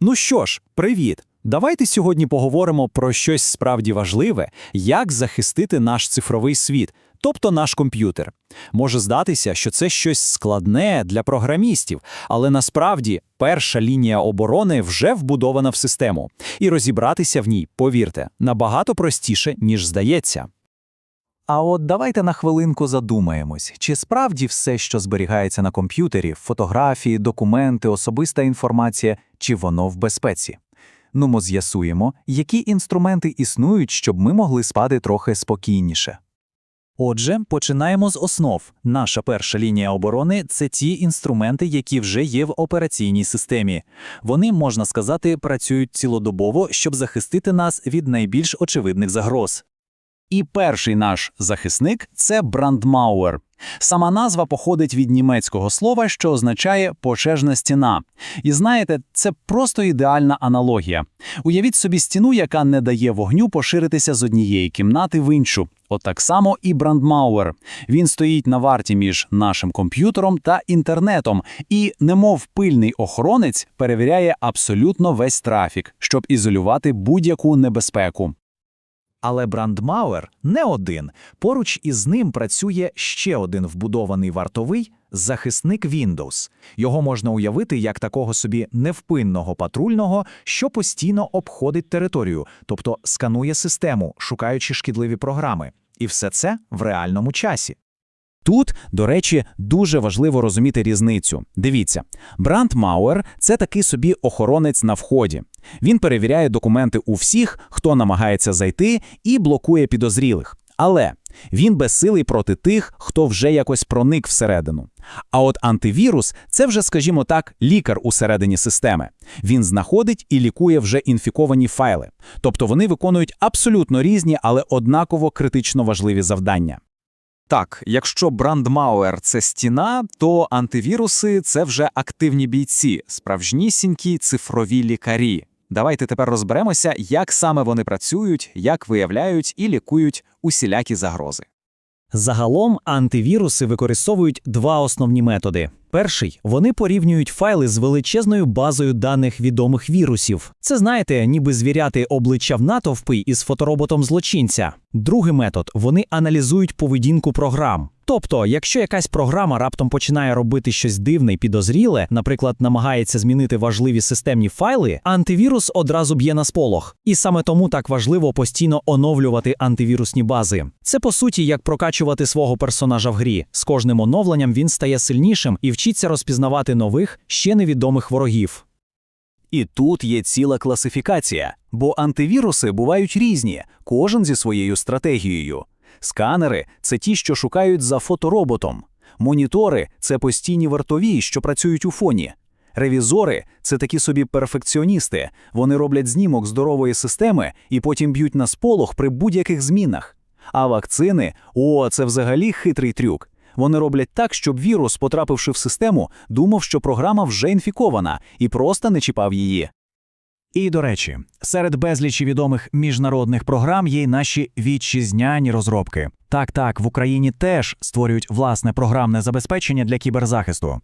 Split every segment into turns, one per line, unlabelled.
Ну що ж, привіт! Давайте сьогодні поговоримо про щось справді важливе, як захистити наш цифровий світ, тобто наш комп'ютер. Може здатися, що це щось складне для програмістів, але насправді перша лінія оборони вже вбудована в систему, і розібратися в ній, повірте, набагато простіше, ніж здається.
А от давайте на хвилинку задумаємось, чи справді все, що зберігається на комп'ютері, фотографії, документи, особиста інформація, чи воно в безпеці? Ну, ми з'ясуємо, які інструменти існують, щоб ми могли спати трохи спокійніше. Отже, починаємо з основ. Наша перша лінія оборони це ті інструменти, які вже є в операційній системі. Вони, можна сказати, працюють цілодобово, щоб захистити нас від найбільш очевидних загроз.
І перший наш захисник це брандмауер. Сама назва походить від німецького слова, що означає пожежна стіна. І знаєте, це просто ідеальна аналогія. Уявіть собі стіну, яка не дає вогню поширитися з однієї кімнати в іншу. От так само і брандмауер. Він стоїть на варті між нашим комп'ютером та інтернетом і, немов пильний охоронець, перевіряє абсолютно весь трафік, щоб ізолювати будь-яку небезпеку.
Але брандмауер не один. Поруч із ним працює ще один вбудований вартовий захисник Windows. Його можна уявити як такого собі невпинного патрульного, що постійно обходить територію, тобто сканує систему, шукаючи шкідливі програми. І все це в реальному часі.
Тут, до речі, дуже важливо розуміти різницю. Дивіться, брандмауер це такий собі охоронець на вході. Він перевіряє документи у всіх, хто намагається зайти, і блокує підозрілих. Але він безсилий проти тих, хто вже якось проник всередину. А от антивірус це вже, скажімо так, лікар усередині системи. Він знаходить і лікує вже інфіковані файли. Тобто вони виконують абсолютно різні, але однаково критично важливі завдання.
Так, якщо брандмауер це стіна, то антивіруси це вже активні бійці, справжнісінькі цифрові лікарі. Давайте тепер розберемося, як саме вони працюють, як виявляють і лікують усілякі загрози.
Загалом антивіруси використовують два основні методи. Перший вони порівнюють файли з величезною базою даних відомих вірусів. Це знаєте, ніби звіряти обличчя в натовпи із фотороботом злочинця. Другий метод вони аналізують поведінку програм. Тобто, якщо якась програма раптом починає робити щось дивне і підозріле, наприклад, намагається змінити важливі системні файли, антивірус одразу б'є на сполох. І саме тому так важливо постійно оновлювати антивірусні бази. Це по суті як прокачувати свого персонажа в грі. З кожним оновленням він стає сильнішим і вчиться розпізнавати нових, ще невідомих ворогів.
І тут є ціла класифікація, бо антивіруси бувають різні, кожен зі своєю стратегією. Сканери це ті, що шукають за фотороботом. Монітори це постійні вартові, що працюють у фоні. Ревізори це такі собі перфекціоністи. Вони роблять знімок здорової системи і потім б'ють на сполох при будь-яких змінах. А вакцини о, це взагалі хитрий трюк. Вони роблять так, щоб вірус, потрапивши в систему, думав, що програма вже інфікована і просто не чіпав її. І до речі, серед безлічі відомих міжнародних програм є й наші вітчизняні розробки. Так, так, в Україні теж створюють власне програмне забезпечення для кіберзахисту.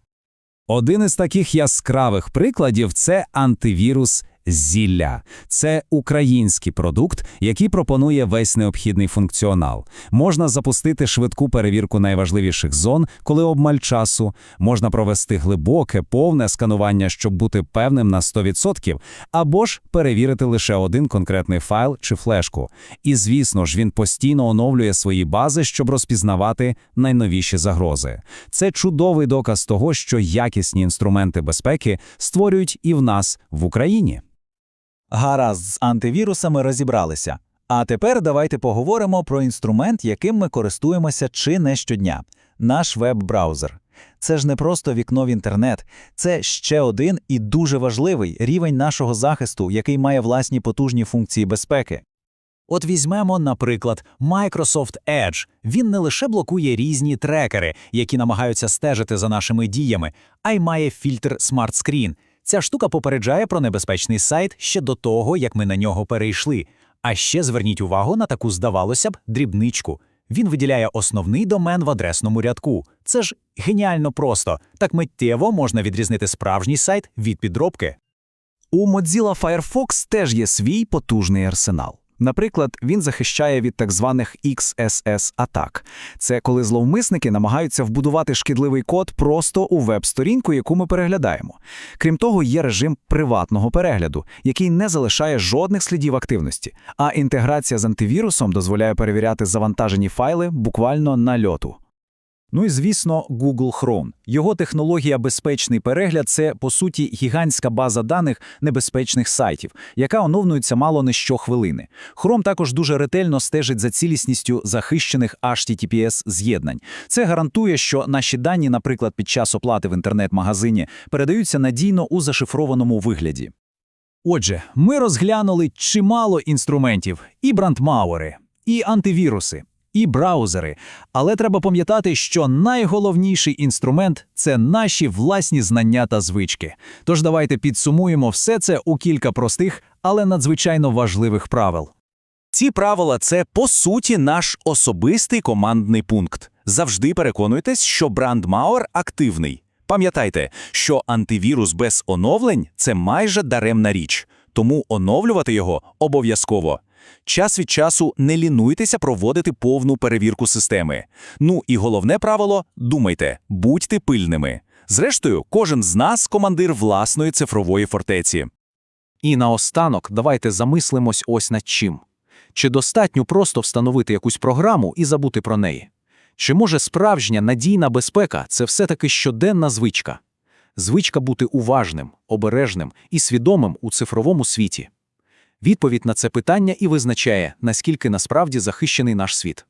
Один із таких яскравих прикладів це антивірус Зілля. Це український продукт, який пропонує весь необхідний функціонал. Можна запустити швидку перевірку найважливіших зон, коли обмаль часу, можна провести глибоке, повне сканування, щоб бути певним на 100%, або ж перевірити лише один конкретний файл чи флешку. І, звісно ж, він постійно оновлює свої бази, щоб розпізнавати найновіші загрози. Це чудовий доказ того, що якісні інструменти безпеки створюють і в нас в Україні.
Гаразд з антивірусами розібралися. А тепер давайте поговоримо про інструмент, яким ми користуємося чи не щодня наш веб-браузер. Це ж не просто вікно в інтернет, це ще один і дуже важливий рівень нашого захисту, який має власні потужні функції безпеки. От візьмемо, наприклад, Microsoft Edge. Він не лише блокує різні трекери, які намагаються стежити за нашими діями, а й має фільтр Smart Screen. Ця штука попереджає про небезпечний сайт ще до того, як ми на нього перейшли. А ще зверніть увагу на таку, здавалося б, дрібничку. Він виділяє основний домен в адресному рядку. Це ж геніально просто. Так миттєво можна відрізнити справжній сайт від підробки. У Mozilla Firefox теж є свій потужний арсенал. Наприклад, він захищає від так званих XSS-атак. Це коли зловмисники намагаються вбудувати шкідливий код просто у веб-сторінку, яку ми переглядаємо. Крім того, є режим приватного перегляду, який не залишає жодних слідів активності, а інтеграція з антивірусом дозволяє перевіряти завантажені файли буквально на льоту.
Ну і звісно, Google Chrome. Його технологія безпечний перегляд це по суті гігантська база даних небезпечних сайтів, яка оновлюється мало не щохвилини. Chrome також дуже ретельно стежить за цілісністю захищених HTTPS з'єднань. Це гарантує, що наші дані, наприклад, під час оплати в інтернет-магазині, передаються надійно у зашифрованому вигляді. Отже, ми розглянули чимало інструментів: і брандмауери, і антивіруси, і браузери. Але треба пам'ятати, що найголовніший інструмент це наші власні знання та звички. Тож давайте підсумуємо все це у кілька простих, але надзвичайно важливих правил.
Ці правила це по суті наш особистий командний пункт. Завжди переконуйтесь, що брандмауер активний. Пам'ятайте, що антивірус без оновлень це майже даремна річ, тому оновлювати його обов'язково. Час від часу не лінуйтеся проводити повну перевірку системи. Ну і головне правило думайте, будьте пильними. Зрештою, кожен з нас командир власної цифрової фортеці.
І наостанок давайте замислимось ось над чим. Чи достатньо просто встановити якусь програму і забути про неї? Чи може справжня надійна безпека це все-таки щоденна звичка? Звичка бути уважним, обережним і свідомим у цифровому світі. Відповідь на це питання і визначає, наскільки насправді захищений наш світ.